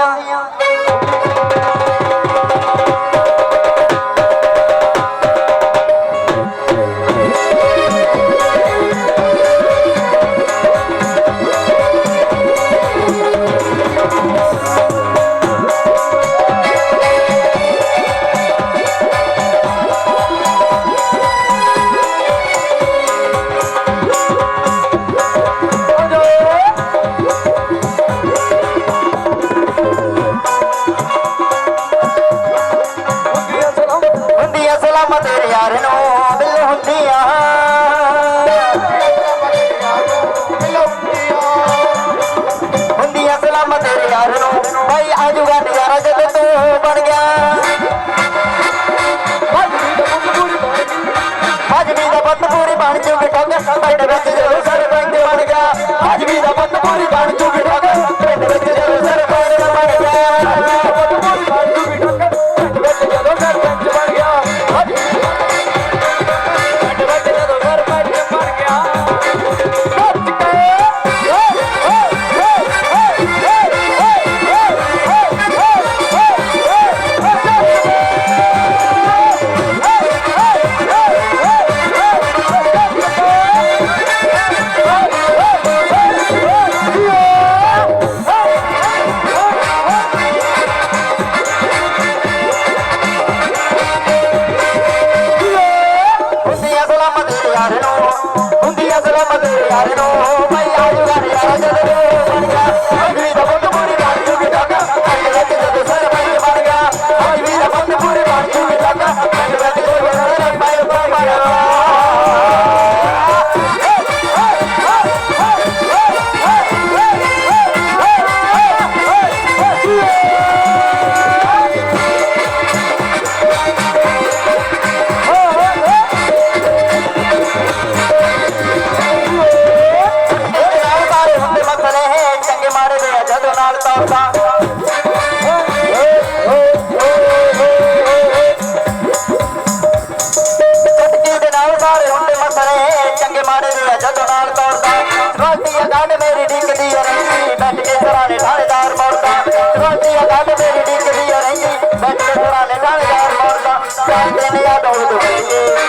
안녕. அரசல மது அருணோ மையாயுகாரி அரசலோ ਕੇ ਮਾਰੇ ਰੇ ਜਦੋਂ ਨਾਲ ਤੋੜਦਾ। ਰੋਟੀਆਂ ਗੰਢ ਮੇਰੀ ਡਿੱਗਦੀ ਓ ਰਹਿੰਦੀ। ਬੈਠ ਕੇ ਸਰਾਣੇ ਥਾਣੇਦਾਰ ਮੋੜਦਾ। ਰੋਟੀਆਂ ਗੰਢ ਮੇਰੀ ਡਿੱਗਦੀ ਓ ਰਹਿੰਦੀ। ਬੈਠ ਕੇ ਸਰਾਣੇ ਥਾਣੇਦਾਰ ਮੋੜਦਾ। ਜਾਂਦੇ ਨੇ ਆ ਦੌੜ ਦੌੜੀ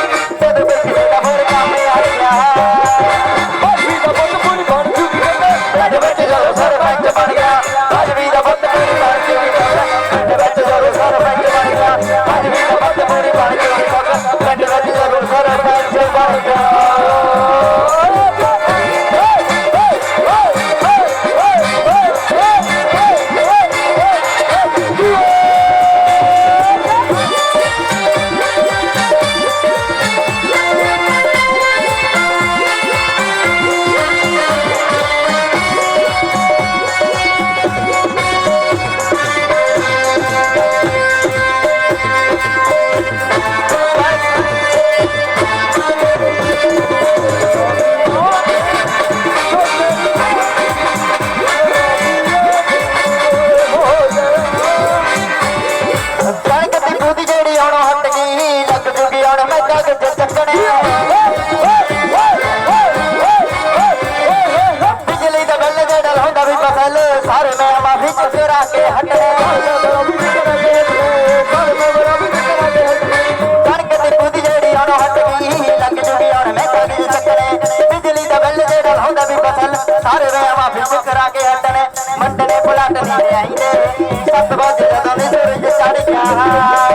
ਵਿਚਰਾ ਕੇ ਹਟਣੇ। ਕਣਕ ਦੀ ਪੁੱਤ ਜਿਹੜੀ ਹੁਣ ਹਟ ਗਈ ਲੱਗ ਜੁੜੀ ਹੁਣ ਮੈਂ ਕਾਗਜ਼ ਚੱਕਣੇ। ਬਿਜਲੀ ਦਾ ਬਿੱਲ ਜਿਹੜਾ ਹੁੰਦਾ ਵੀ ਫਸਲ, ਸਾਰੇ ਰੇਵਾ ਵਿਚਰਾ ਕੇ ਹਟਣੇ। ਮੰਡਲੇ ਪੁਲਾਟ ਨਹੀਂ ਆਈਂਦੇ ਸੱਤ ਵਜੇ ਦਾ ਸੂਰਜ ਚੜ ਗਿਆ।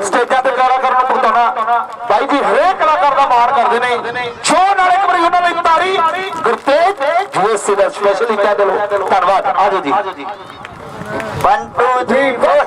ਸਟੇਜਾਂ ਤੇ ਪਿਆਰਾ ਕਰਨ ਨੂੰ ਪੁੱਤਾਣਾ ਬਾਈ ਜੀ, ਹਰੇਕ ਕਲਾਕਾਰ ਦਾ ਮਾਣ ਕਰਦੇ ਨੇ। ਛੋ ਨਾਲ ਇੱਕ ਵਾਰੀ ਉਹਨਾਂ ਲਈ ਤਾੜੀ। ਗੁਰਤੇਜ, ਜੀਐਸਸੀ ਦਾ ਸਪੈਸ਼ਲ ਕਹਿ ਦਿਓ। ਧੰਨਵਾਦ। ਆਜੋ ਜੀ। 1 2 3 4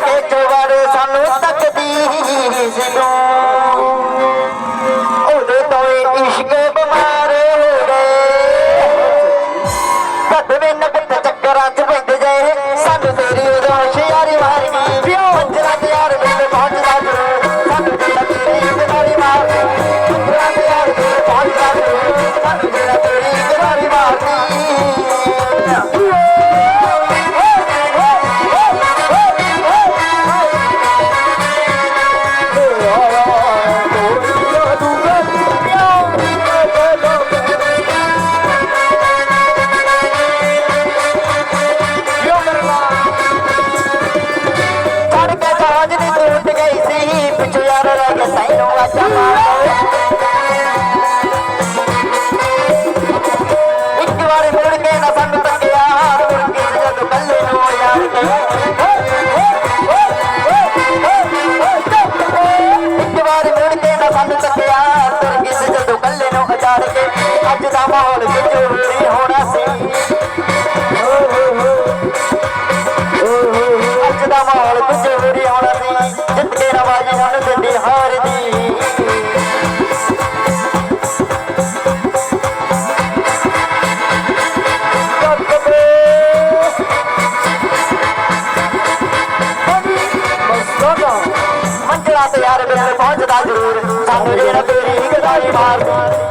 todo. ਦਾ ਮਾਹੌਲ ਕਿਤੇ ਹੋਣਾ ਸੀ। ਅੱਜ ਦਾ ਮਾਹੌਲ ਕਿਤੇ ਹੋਰੀ ਹੋਣਾ ਸੀ। ਜਿੱਤੇ ਰਵਾਜੀ ਨਾਲ ਗੱਡੀ ਹਾਰਦੀ। ਮੰਜਲਾ ਤੇ ਯਾਰ ਮੇਰੇ ਪਹੁੰਚਦਾ ਜ਼ਰੂਰ। ਸਾਨੂੰ ਜਿਹੜਾ ਤੇਰੀ ਗਦਾਈ ਮਾਰਦਾ।